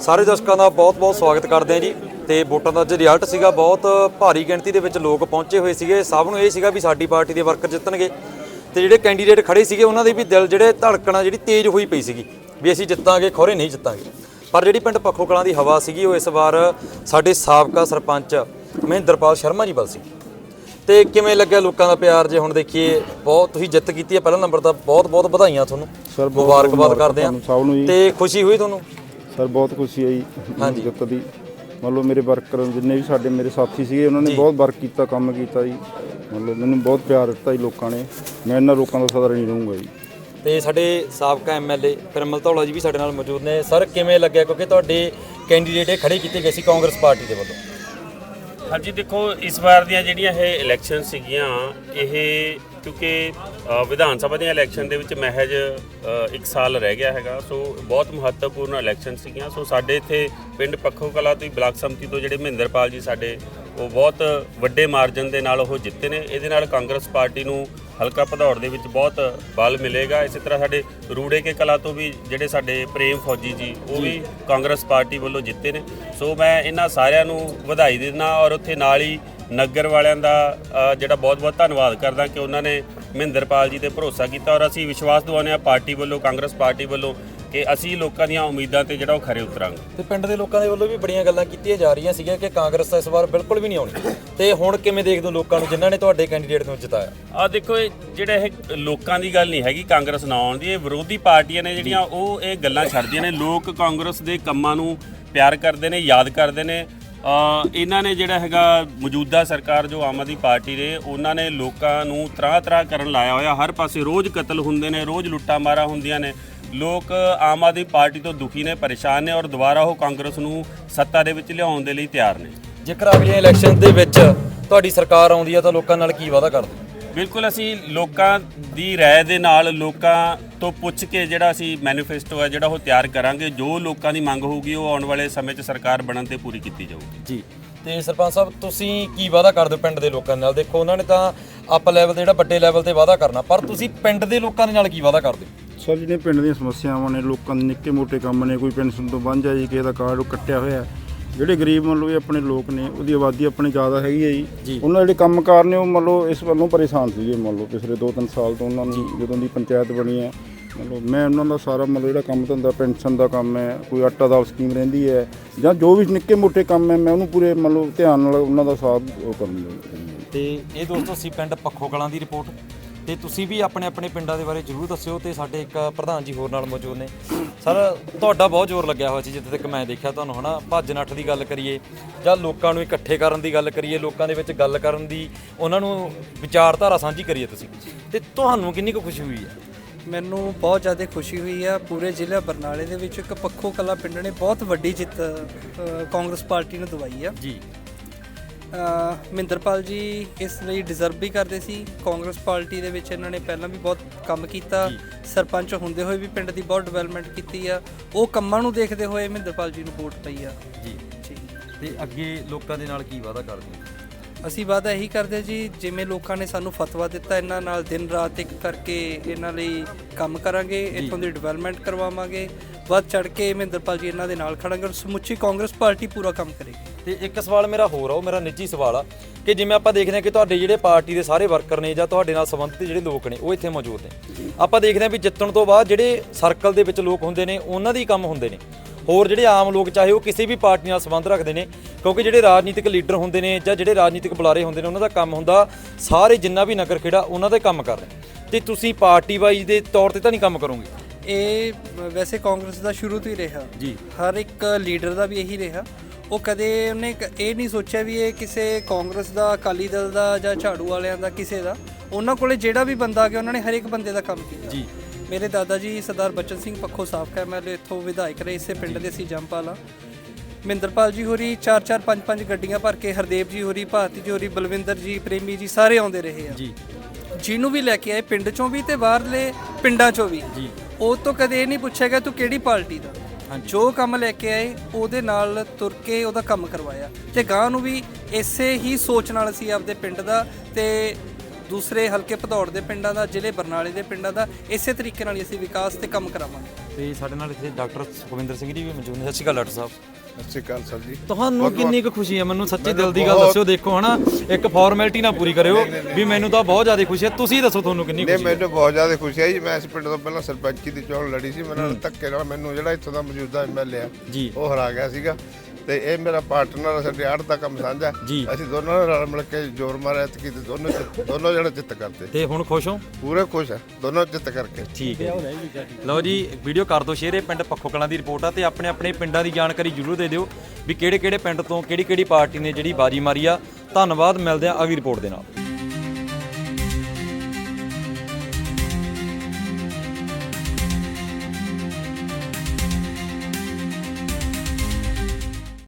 ਸਾਰੇ ਦਰਸ਼ਕਾਂ ਦਾ ਬਹੁਤ-ਬਹੁਤ ਸਵਾਗਤ ਕਰਦੇ ਹਾਂ ਜੀ। ਤੇ ਵੋਟਾਂ ਦਾ ਅੱਜ ਰਿਜ਼ਲਟ ਸੀਗਾ ਬਹੁਤ ਭਾਰੀ ਗਿਣਤੀ ਦੇ ਵਿੱਚ ਲੋਕ ਪਹੁੰਚੇ ਹੋਏ ਸੀਗੇ। ਸਭ ਨੂੰ ਇਹ ਸੀਗਾ ਵੀ ਸਾਡੀ ਪਾਰਟੀ ਦੇ ਵਰਕਰ ਜਿੱਤਣਗੇ। ਤੇ ਜਿਹੜੇ ਕੈਂਡੀਡੇਟ ਖੜੇ ਸੀਗੇ ਉਹਨਾਂ ਦੇ ਵੀ ਦਿਲ ਜਿਹੜੇ ਧੜਕਣਾ ਜਿਹੜੀ ਤੇਜ਼ ਹੋਈ ਪਈ ਸੀਗੀ ਵੀ ਅਸੀਂ ਜਿੱਤਾਂਗੇ ਖੋਰੇ ਨਹੀਂ ਜਿੱਤਾਂਗੇ। ਪਰ ਜਿਹੜੀ ਪਿੰਡ ਪੱਖੋ ਕਲਾਂ ਦੀ ਹਵਾ ਸੀਗੀ ਉਹ ਇਸ ਵਾਰ ਸਾਡੇ ਸਾਬਕਾ ਸਰਪੰਚ ਮਹਿੰਦਰਪਾਲ ਸ਼ਰਮਾ ਜੀ ਵੱਲ ਸੀ। ਤੇ ਕਿਵੇਂ ਲੱਗਿਆ ਲੋਕਾਂ ਦਾ ਪਿਆਰ ਜੇ ਹੁਣ ਦੇਖੀਏ ਬਹੁਤ ਤੁਸੀਂ ਜਿੱਤ ਕੀਤੀ ਹੈ। ਪਹਿਲਾ ਨੰਬਰ ਤਾਂ ਬਹੁਤ ਬਹੁਤ ਵਧਾਈਆਂ ਤੁਹਾਨੂੰ। ਮੁਬਾਰਕਬਾਦ ਕਰਦੇ ਆ। ਤੇ ਖੁਸ਼ੀ ਹੋਈ ਤੁਹਾਨੂੰ? ਸਰ ਬਹੁਤ ਖੁਸ਼ੀ ਆਈ ਹਾਂਜੀ। ਜਿੱਤ ਦੀ। ਮੰਨ ਲਓ ਮੇਰੇ ਵਰਕਰ ਜਿੰਨੇ ਵੀ ਸਾਡੇ ਮੇਰੇ ਸਾਥੀ ਸੀਗੇ ਉਹਨਾਂ ਨੇ ਬਹੁਤ ਵਰਕ ਕੀਤਾ ਕੰਮ ਕੀਤਾ ਜੀ। ਮੰਨ ਲਓ ਮੈਨੂੰ ਬਹੁਤ ਪਿਆਰ ਦਿੱਤਾ ਜੀ ਲੋਕਾਂ ਨੇ। ਮੈਂ ਇਹਨਾਂ ਲੋਕਾਂ ਦਾ ਸਦਾ ਨਹੀਂ ਰਹੂੰਗਾ ਜੀ। ਤੇ ਸਾਡੇ ਸਾਬਕਾ ਐਮਐਲਏ ਫਿਰਮਲ ਧੌਲਾ ਜੀ ਵੀ ਸਾਡੇ ਨਾਲ ਮੌਜੂਦ ਨੇ। ਸਰ ਕਿਵੇਂ ਲੱਗਿਆ? ਕਿਉਂਕਿ ਤੁਹਾਡੇ ਕੈਂਡੀਡੇਟ ਇਹ ਖੜੇ ਕੀਤੇ ਗਏ ਸੀ ਕਾਂਗਰਸ ਪਾਰਟੀ ਦੇ ਵੱਲੋਂ। ਹਾਂਜੀ, ਦੇਖੋ, ਇਸ ਵਾਰ ਦੀਆਂ ਜਿਹੜੀਆਂ ਇਹ ਇਲੈਕਸ਼ਨ ਸੀਗੀਆਂ, ਇਹ ਕਿਉਂਕਿ ਵਿਧਾਨ ਸਭਾ ਦੀਆਂ ਇਲੈਕਸ਼ਨ ਦੇ ਵਿੱਚ ਮਹਿਜ 1 ਸਾਲ ਰਹਿ ਗਿਆ ਹੈਗਾ, ਸੋ ਬਹੁਤ ਮਹੱਤਵਪੂਰਨ ਇਲੈਕਸ਼ਨ ਸੀਗੀਆਂ। ਸੋ ਸਾਡੇ ਇੱਥੇ ਪਿੰਡ ਪੱਖੋ ਕਲਾ ਤੋਂ ਬਲਾਕ ਸੰਮਤੀ ਤੋਂ ਜਿਹੜੇ ਮਹਿੰਦਰਪਾਲ ਜੀ ਸਾਡੇ, ਉਹ ਬਹੁਤ ਵੱਡੇ ਮਾਰਜਨ ਦੇ ਨਾਲ ਉਹ ਜਿੱਤੇ ਨੇ। ਇਹਦੇ ਨਾਲ ਕਾਂਗਰਸ ਪਾਰਟੀ ਨੂੰ ਹਲਕਾ ਭਦੌੜ ਦੇ ਵਿੱਚ ਬਹੁਤ ਬਲ ਮਿਲੇਗਾ। ਇਸੇ ਤਰ੍ਹਾਂ ਸਾਡੇ ਰੂੜੇ ਕੇ ਕਲਾ ਤੋਂ ਵੀ ਜਿਹੜੇ ਸਾਡੇ ਪ੍ਰੇਮ ਫੌਜੀ ਜੀ ਉਹ ਵੀ ਕਾਂਗਰਸ ਪਾਰਟੀ ਵੱਲੋਂ ਜਿੱਤੇ ਨੇ। ਸੋ ਮੈਂ ਇਹਨਾਂ ਸਾਰਿਆਂ ਨੂੰ ਵਧਾਈ ਦਿੰਦਾ ਔਰ ਉੱਥੇ ਨਾਲ ਹੀ ਨਗਰ ਵਾਲਿਆਂ ਦਾ ਅ, ਜਿਹੜਾ ਬਹੁਤ-ਬਹੁਤ ਧੰਨਵਾਦ ਕਰਦਾ ਕਿ ਉਹਨਾਂ ਨੇ ਮਹਿੰਦਰਪਾਲ ਜੀ ਤੇ ਭਰੋਸਾ ਕੀਤਾ ਔਰ ਅਸੀਂ ਵਿਸ਼ਵਾਸ ਦਿਵਾਉਂਦੇ ਹਾਂ ਪਾਰਟੀ ਵੱਲੋਂ ਕਾਂਗਰਸ ਪਾਰਟੀ ਵੱਲੋਂ ਕਿ ਅਸੀਂ ਲੋਕਾਂ ਦੀਆਂ ਉਮੀਦਾਂ ਤੇ ਜਿਹੜਾ ਉਹ ਖਰੇ ਉਤਰਾਂਗੇ। ਤੇ ਪਿੰਡ ਦੇ ਲੋਕਾਂ ਦੇ ਵੱਲੋਂ ਵੀ ਬੜੀਆਂ ਗੱਲਾਂ ਕੀਤੀਆਂ ਜਾ ਰਹੀਆਂ ਸੀਗੀਆਂ ਕਿ ਕਾਂਗਰਸ ਤਾਂ ਇਸ ਵਾਰ ਬਿਲਕੁਲ ਵੀ ਨਹੀਂ ਆਉਣੀ। ਤੇ ਹੁਣ ਕਿਵੇਂ ਦੇਖਦੇ ਹੋ ਲੋਕਾਂ ਨੂੰ ਜਿਨ੍ਹਾਂ ਨੇ ਤੁਹਾਡੇ ਕੈਂਡੀਡੇਟ ਨੂੰ ਜਿਤਾਇਆ? ਆ ਦੇਖੋ ਇਹ ਜਿਹੜਾ ਇਹ ਲੋਕਾਂ ਦੀ ਗੱਲ ਨਹੀਂ ਹੈਗੀ ਕਾਂਗਰਸ ਨਾ ਆਉਣ ਦੀ ਇਹ ਵਿਰੋਧੀ ਪਾਰਟੀਆਂ ਨੇ ਜਿਹੜੀਆਂ ਉਹ ਇਹ ਗੱਲਾਂ ਛੱਡਦੀਆਂ ਨੇ। ਲੋਕ ਕਾਂਗਰਸ ਦੇ ਕੰਮਾਂ ਨੂੰ ਪਿਆਰ ਕਰਦੇ ਨੇ ਯਾਦ ਕਰਦੇ ਨੇ। ਅ, ਇਹਨਾਂ ਨੇ ਜਿਹੜਾ ਹੈਗਾ ਮੌਜੂਦਾ ਸਰਕਾਰ ਜੋ ਆਮ ਆਦਮੀ ਪਾਰਟੀ ਦੇ ਉਹਨਾਂ ਨੇ ਲੋਕਾਂ ਨੂੰ ਤਰਾਹ ਤਰਾਹ ਕਰਨ ਲਾਇਆ ਹੋਇਆ। ਹਰ ਪਾਸੇ ਰੋਜ਼ ਕਤਲ ਹੁੰਦੇ ਨੇ ਰੋਜ਼ ਲੁੱਟਾਂ ਮਾਰਾਂ ਹੁੰਦੀਆਂ ਨੇ। ਲੋਕ ਆਮ ਆਦਮੀ ਪਾਰਟੀ ਤੋਂ ਦੁਖੀ ਨੇ ਪਰੇਸ਼ਾਨ ਨੇ ਔਰ ਦੁਬਾਰਾ ਉਹ ਕਾਂਗਰਸ ਨੂੰ ਸੱਤਾ ਦੇ ਵਿੱਚ ਲਿਆਉਣ ਦੇ ਲਈ ਤਿਆਰ ਨੇ। ਜੇਕਰ ਅਗਲੀਆਂ ਇਲੈਕਸ਼ਨ ਦੇ ਵਿੱਚ ਤੁਹਾਡੀ ਸਰਕਾਰ ਆਉਂਦੀ ਹੈ ਤਾਂ ਲੋਕਾਂ ਨਾਲ ਕੀ ਵਾਅਦਾ ਕਰਦੇ? ਬਿਲਕੁਲ ਅਸੀਂ ਲੋਕਾਂ ਦੀ ਰਾਏ ਦੇ ਨਾਲ ਲੋਕਾਂ ਤੋਂ ਪੁੱਛ ਕੇ ਜਿਹੜਾ ਅਸੀਂ ਮੈਨੀਫੈਸਟੋ ਹੈ ਜਿਹੜਾ ਉਹ ਤਿਆਰ ਕਰਾਂਗੇ ਜੋ ਲੋਕਾਂ ਦੀ ਮੰਗ ਹੋਊਗੀ ਉਹ ਆਉਣ ਵਾਲੇ ਸਮੇਂ 'ਚ ਸਰਕਾਰ ਬਣਨ ਤੇ ਪੂਰੀ ਕੀਤੀ ਜਾਊਗੀ। ਜੀ। ਤੇ ਸਰਪੰਚ ਸਾਹਿਬ ਤੁਸੀਂ ਕੀ ਵਾਅਦਾ ਕਰਦੇ ਹੋ ਪਿੰਡ ਦੇ ਲੋਕਾਂ ਨਾਲ? ਦੇਖੋ ਉਹਨਾਂ ਨੇ ਤਾਂ ਅਪ ਲੈਵਲ ਤੇ ਜਿਹੜਾ ਵੱਡੇ ਲੈਵਲ ਤੇ ਵਾਅਦਾ ਕਰਨਾ ਪਰ ਤੁਸੀਂ ਪਿੰਡ ਦੇ ਲੋਕਾਂ ਦੇ ਨਾਲ ਕੀ ਵਾਅਦਾ ਕਰਦੇ ਹੋ? ਸਰ ਜਿਹੜੇ ਪਿੰਡ ਦੀਆਂ ਸਮੱਸਿਆਵਾਂ ਨੇ ਲੋਕਾਂ ਦੇ ਨਿੱਕੇ ਮੋਟੇ ਕੰਮ ਨੇ ਕੋਈ ਪੈਨਸ਼ਨ ਤੋਂ ਵਾਂਝਾ ਜੀ ਕਿਸੇ ਦਾ ਕਾਰਡ ਕੱਟਿਆ ਹੋਇਆ ਜਿਹੜੇ ਗਰੀਬ ਮੰਨ ਲਓ ਵੀ ਆਪਣੇ ਲੋਕ ਨੇ ਉਹਦੀ ਆਬਾਦੀ ਆਪਣੀ ਜ਼ਿਆਦਾ ਹੈਗੀ ਹੈ ਜੀ। ਉਹਨਾਂ ਦੇ ਜਿਹੜੇ ਕੰਮਕਾਰ ਨੇ ਉਹ ਮੰਨ ਲਓ ਇਸ ਵੱਲੋਂ ਪਰੇਸ਼ਾਨ ਸੀਗੇ ਮੰਨ ਲਓ ਪਿਛਲੇ 2-3 ਸਾਲ ਤੋਂ ਉਹਨਾਂ ਨੂੰ ਜਦੋਂ ਦੀ ਪੰਚਾਇਤ ਬਣੀ ਹੈ ਮੰਨ ਲਓ ਮੈਂ ਉਹਨਾਂ ਦਾ ਸਾਰਾ ਮੰਨ ਲਓ ਜਿਹੜਾ ਕੰਮ ਧੰਦਾ ਪੈਨਸ਼ਨ ਦਾ ਕੰਮ ਹੈ ਕੋਈ ਆਟਾ ਦਾਲ ਸਕੀਮ ਰਹਿੰਦੀ ਹੈ ਜਾਂ ਜੋ ਵੀ ਨਿੱਕੇ ਮੋਟੇ ਕੰਮ ਹੈ ਮੈਂ ਉਹਨੂੰ ਪੂਰੇ ਮੰਨ ਲਓ ਧਿਆਨ ਨਾਲ ਉਹਨਾਂ ਦਾ ਸਾਥ ਉਹ ਕਰਨ ਤੇ ਇਹ ਦੋਸਤੋ ਸੀ ਪਿੰਡ ਪੱਖੋ ਕਲਾਂ ਦੀ ਰਿਪੋਰਟ ਤੇ ਤੁਸੀਂ ਵੀ ਆਪਣੇ ਆਪਣੇ ਪਿੰਡਾਂ ਦੇ ਬਾਰੇ ਜਰੂਰ ਦੱਸਿਓ ਤੇ ਸਾਡੇ ਇੱਕ ਪ੍ਰਧਾਨ ਜੀ ਹੋਰ ਨਾਲ ਮੌਜੂਦ ਨੇ। ਸਰ ਤੁਹਾਡਾ ਬਹੁਤ ਜ਼ੋਰ ਲੱਗਿਆ ਹੋਇਆ ਸੀ ਜਿੱਥੇ ਤੱਕ ਮੈਂ ਦੇਖਿਆ ਤੁਹਾਨੂੰ ਹਨਾ? ਭੱਜ ਨੱਠ ਦੀ ਗੱਲ ਕਰੀਏ ਜਾਂ ਲੋਕਾਂ ਨੂੰ ਇਕੱਠੇ ਕਰਨ ਦੀ ਗੱਲ ਕਰੀਏ ਲੋਕਾਂ ਦੇ ਵਿੱਚ ਗੱਲ ਕਰਨ ਦੀ ਉਹਨਾਂ ਨੂੰ ਵਿਚਾਰਧਾਰਾ ਸਾਂਝੀ ਕਰੀਏ ਤੁਸੀਂ। ਤੇ ਤੁਹਾਨੂੰ ਕਿੰਨੀ ਕੁ ਖੁਸ਼ੀ ਹੋਈ ਹੈ? ਮੈਨੂੰ ਬਹੁਤ ਜ਼ਿਆਦਾ ਖੁਸ਼ੀ ਹੋਈ ਆ। ਪੂਰੇ ਜ਼ਿਲ੍ਹਾ ਬਰਨਾਲੇ ਦੇ ਵਿੱਚ ਇੱਕ ਪੱਖੋ ਕਲਾ ਪਿੰਡ ਨੇ ਬਹੁਤ ਵੱਡੀ ਜਿੱਤ ਅ, ਕਾਂਗਰਸ ਪਾਰਟੀ ਨੂੰ ਦਵਾਈ ਆ। ਜੀ। ਮਹਿੰਦਰਪਾਲ ਜੀ ਇਸ ਲਈ ਡਿਜ਼ਰਵ ਵੀ ਕਰਦੇ ਸੀ। ਕਾਂਗਰਸ ਪਾਰਟੀ ਦੇ ਵਿੱਚ ਇਹਨਾਂ ਨੇ ਪਹਿਲਾਂ ਵੀ ਬਹੁਤ ਕੰਮ ਕੀਤਾ। ਸਰਪੰਚ ਹੁੰਦੇ ਹੋਏ ਵੀ ਪਿੰਡ ਦੀ ਬਹੁਤ ਡਿਵੈਲਪਮੈਂਟ ਕੀਤੀ ਆ। ਉਹ ਕੰਮਾਂ ਨੂੰ ਦੇਖਦੇ ਹੋਏ ਮਹਿੰਦਰਪਾਲ ਜੀ ਨੂੰ ਵੋਟ ਪਈ ਆ। ਜੀ। ਜੀ। ਤੇ ਅੱਗੇ ਲੋਕਾਂ ਦੇ ਨਾਲ ਕੀ ਵਾਅਦਾ ਕਰਦੇ ਹੋ? ਅਸੀਂ ਵਾਅਦਾ ਇਹੀ ਕਰਦੇ ਜੀ ਜਿਵੇਂ ਲੋਕਾਂ ਨੇ ਸਾਨੂੰ ਫਤਵਾ ਦਿੱਤਾ ਇਹਨਾਂ ਨਾਲ ਦਿਨ ਰਾਤ ਇੱਕ ਕਰਕੇ ਇਹਨਾਂ ਲਈ ਕੰਮ ਕਰਾਂਗੇ ਇੱਥੋਂ ਦੀ ਡਿਵੈਲਪਮੈਂਟ ਕਰਵਾਵਾਂਗੇ। ਵੱਧ ਚੜ ਕੇ ਮਹਿੰਦਰਪਾਲ ਜੀ ਇਹਨਾਂ ਦੇ ਨਾਲ ਖੜਾਂਗੇ ਔਰ ਸਮੁੱਚੀ ਕਾਂਗਰਸ ਪਾਰਟੀ ਪੂਰਾ ਕੰਮ ਕਰੇਗੀ। ਤੇ ਇੱਕ ਸਵਾਲ ਮੇਰਾ ਹੋਰ ਆ ਉਹ ਮੇਰਾ ਨਿੱਜੀ ਸਵਾਲ ਆ ਕਿ ਜਿਵੇਂ ਆਪਾਂ ਦੇਖਦੇ ਹਾਂ ਕਿ ਤੁਹਾਡੇ ਜਿਹੜੇ ਪਾਰਟੀ ਦੇ ਸਾਰੇ ਵਰਕਰ ਨੇ ਜਾਂ ਤੁਹਾਡੇ ਨਾਲ ਸੰਬੰਧਿਤ ਜਿਹੜੇ ਲੋਕ ਨੇ ਉਹ ਇੱਥੇ ਮੌਜੂਦ ਨੇ। ਆਪਾਂ ਦੇਖਦੇ ਹਾਂ ਵੀ ਜਿੱਤਣ ਤੋਂ ਬਾਅਦ ਜਿਹੜੇ ਸਰਕਲ ਦੇ ਵਿੱਚ ਲੋਕ ਹੁੰਦੇ ਨੇ ਉਹਨਾਂ ਦੇ ਕੰਮ ਹੁੰਦੇ ਨੇ। ਹੋਰ ਜਿਹੜੇ ਆਮ ਲੋਕ ਚਾਹੇ ਉਹ ਕਿਸੇ ਵੀ ਪਾਰਟੀ ਨਾਲ ਸੰਬੰਧ ਰੱਖਦੇ ਨੇ ਕਿਉਂਕਿ ਜਿਹੜੇ ਰਾਜਨੀਤਿਕ ਲੀਡਰ ਹੁੰਦੇ ਨੇ ਜਾਂ ਜਿਹੜੇ ਰਾਜਨੀਤਿਕ ਬੁਲਾਰੇ ਹੁੰਦੇ ਨੇ ਉਹਨਾਂ ਦਾ ਕੰਮ ਹੁੰਦਾ ਸਾਰੇ ਜਿੰਨਾ ਵੀ ਨਗਰ ਖੇੜਾ ਉਹਨਾਂ ਦੇ ਕੰਮ ਕਰਨੇ ਤੇ ਤੁਸੀਂ ਪਾਰਟੀ ਵਾਈਜ਼ ਦੇ ਤੌਰ ਤੇ ਤਾਂ ਨਹੀਂ ਕੰਮ ਕਰੋਗੇ? ਇਹ ਵੈਸੇ ਕਾਂਗਰਸ ਦਾ ਸ਼ੁਰੂ ਤੋਂ ਹੀ ਰਿਹਾ। ਜੀ। ਹਰ ਇੱਕ ਲੀਡਰ ਦਾ ਵੀ ਇਹੀ ਰਿਹਾ। ਉਹ ਕਦੇ ਉਹਨੇ ਇਹ ਨਹੀਂ ਸੋਚਿਆ ਵੀ ਇਹ ਕਿਸੇ ਕਾਂਗਰਸ ਦਾ ਅਕਾਲੀ ਦਲ ਦਾ ਜਾਂ ਝਾੜੂ ਵਾਲਿਆਂ ਦਾ ਕਿਸੇ ਦਾ। ਉਹਨਾਂ ਕੋਲੇ ਜਿਹੜਾ ਵੀ ਬੰਦਾ ਆ ਗਿਆ ਉਹਨਾਂ ਨੇ ਹਰ ਇੱਕ ਬੰਦੇ ਦਾ ਕੰਮ ਕੀਤਾ। ਜੀ। ਮੇਰੇ ਦਾਦਾ ਜੀ ਸਰਦਾਰ ਬਚਨ ਸਿੰਘ ਪੱਖੋ ਸਾਬਕਾ ਐਮਐਲਏ ਇੱਥੋਂ ਵਿਧਾਇਕ ਰਹੇ ਇਸੇ ਪਿੰਡ ਦੇ ਸੀ ਜੰਪਾਲਾ ਮਹਿੰਦਰਪਾਲ ਜੀ ਹੋਰੀ 4-4 5-5 ਗੱਡੀਆਂ ਭਰ ਕੇ ਹਰਦੇਵ ਜੀ ਹੋਰੀ ਭਾਰਤੀ ਜੀ ਹੋਰੀ ਬਲਵਿੰਦਰ ਜੀ ਪ੍ਰੇਮੀ ਜੀ ਸਾਰੇ ਆਉਂਦੇ ਰਹੇ ਆ। ਜੀ। ਜਿਹਨੂੰ ਵੀ ਲੈ ਕੇ ਆਏ ਪਿੰਡ ਚੋਂ ਵੀ ਤੇ ਬਾਹਰਲੇ ਪਿੰਡਾਂ ਚੋਂ ਵੀ। ਜੀ। ਉਹ ਤੋਂ ਕਦੇ ਇਹ ਨਹੀਂ ਪੁੱਛਿਆ ਗਿਆ ਤੂੰ ਕਿਹੜੀ ਪਾਰਟੀ ਦਾ? ਜੋ ਕੰਮ ਲੈ ਕੇ ਆਏ ਉਹਦੇ ਨਾਲ ਤੁਰ ਕੇ ਉਹਦਾ ਕੰਮ ਕਰਵਾਇਆ। ਤੇ ਗਾਂ ਨੂੰ ਵੀ ਇਸੇ ਹੀ ਸੋਚ ਨਾਲ ਅਸੀਂ ਆਪਦੇ ਪਿੰਡ ਦਾ ਤੇ ਦੂਸਰੇ ਹਲਕੇ ਭਦੌੜ ਦੇ ਪਿੰਡਾਂ ਦਾ ਜ਼ਿਲ੍ਹੇ ਬਰਨਾਲੇ ਦੇ ਪਿੰਡਾਂ ਦਾ ਇਸੇ ਤਰੀਕੇ ਨਾਲ ਹੀ ਅਸੀਂ ਵਿਕਾਸ ਤੇ ਕੰਮ ਕਰਾਵਾਂਗੇ। ਤੇ ਸਾਡੇ ਨਾਲ ਇੱਥੇ ਡਾਕਟਰ ਸੁਖਵਿੰਦਰ ਸਿੰਘ ਜੀ ਵੀ ਮੌਜੂਦ ਨੇ। ਸਤਿ ਸ਼੍ਰੀ ਅਕਾਲ ਡਾਕਟਰ ਸਾਹਿਬ। ਸਤਿ ਸ਼੍ਰੀ ਅਕਾਲ ਸਰ ਜੀ। ਤੁਹਾਨੂੰ ਕਿੰਨੀ ਕੁ ਖੁਸ਼ੀ ਹੈ ਮੈਨੂੰ ਸੱਚੀ ਦਿਲ ਦੀ ਗੱਲ ਦੱਸਿਓ ਦੇਖੋ ਹਨਾ ਇੱਕ ਫਾਰਮੈਲਿਟੀ ਨਾ ਪੂਰੀ ਕਰਿਓ ਵੀ ਮੈਨੂੰ ਤਾਂ ਬਹੁਤ ਜ਼ਿਆਦਾ ਖੁਸ਼ੀ ਹੈ। ਤੁਸੀਂ ਦੱਸੋ ਤੁਹਾਨੂੰ ਕਿੰਨੀ ਖੁਸ਼ੀ ਹੈ? ਮੈਨੂੰ ਬਹੁਤ ਜ਼ਿਆਦਾ ਖੁਸ਼ੀ ਹੈ ਜੀ। ਮੈਂ ਇਸ ਪਿੰਡ ਤੋਂ ਪਹਿਲਾਂ ਸਰਪੰਚੀ ਦੀ ਚੋਣ ਲੜੀ ਸੀ। ਮੈਨੂੰ ਧੱਕੇ ਨਾਲ ਮੈਨੂੰ ਜਿਹੜਾ ਇੱਥੋਂ ਦਾ ਮੌਜੂਦਾ ਐਮਐਲਏ ਆ ਜੀ। ਉਹ ਹਰਾ ਗਿਆ ਸੀਗਾ। ਤੇ ਇਹ ਮੇਰਾ ਪਾਰਟਨਰ ਸਾਡੇ ਆੜ ਦਾ ਕੰਮ ਸਾਂਝਾ। ਜੀ। ਅਸੀਂ ਦੋਨੋਂ ਨੇ ਰਲ ਮਿਲ ਕੇ ਜ਼ੋਰ ਮਾਰਿਆ ਤੇ ਕੀਤੇ ਦੋਨੋਂ ਜਿੱਤ- ਦੋਨੋਂ ਜਿਹੜੇ ਜਿੱਤ ਕਰਦੇ ਤੇ ਹੁਣ ਖੁਸ਼ ਹੋ? ਪੂਰੇ ਖੁਸ਼ ਹੈ ਦੋਨੋਂ ਜਿੱਤ ਕਰਕੇ। ਠੀਕ ਹੈ ਲਓ ਜੀ ਵੀਡੀਓ ਕਰ ਦਿਓ ਸ਼ੇਅਰ ਇਹ ਪਿੰਡ ਪੱਖੋ ਕਲਾਂ ਦੀ ਰਿਪੋਰਟ ਆ ਤੇ ਆਪਣੇ ਆਪਣੇ ਪਿੰਡਾਂ ਦੀ ਜਾਣਕਾਰੀ ਜ਼ਰੂਰ ਦੇ ਦਿਓ ਵੀ ਕਿਹੜੇ ਕਿਹੜੇ ਪਿੰਡ ਤੋਂ ਕਿਹੜੀ ਕਿਹੜੀ ਪਾਰਟੀ ਨੇ ਜਿਹੜੀ ਬਾਜੀ ਮਾਰੀ ਆ। ਧੰਨਵਾਦ ਮਿਲਦੇ ਆ ਅਗਲੀ ਰਿਪੋਰਟ ਦੇ ਨਾਲ।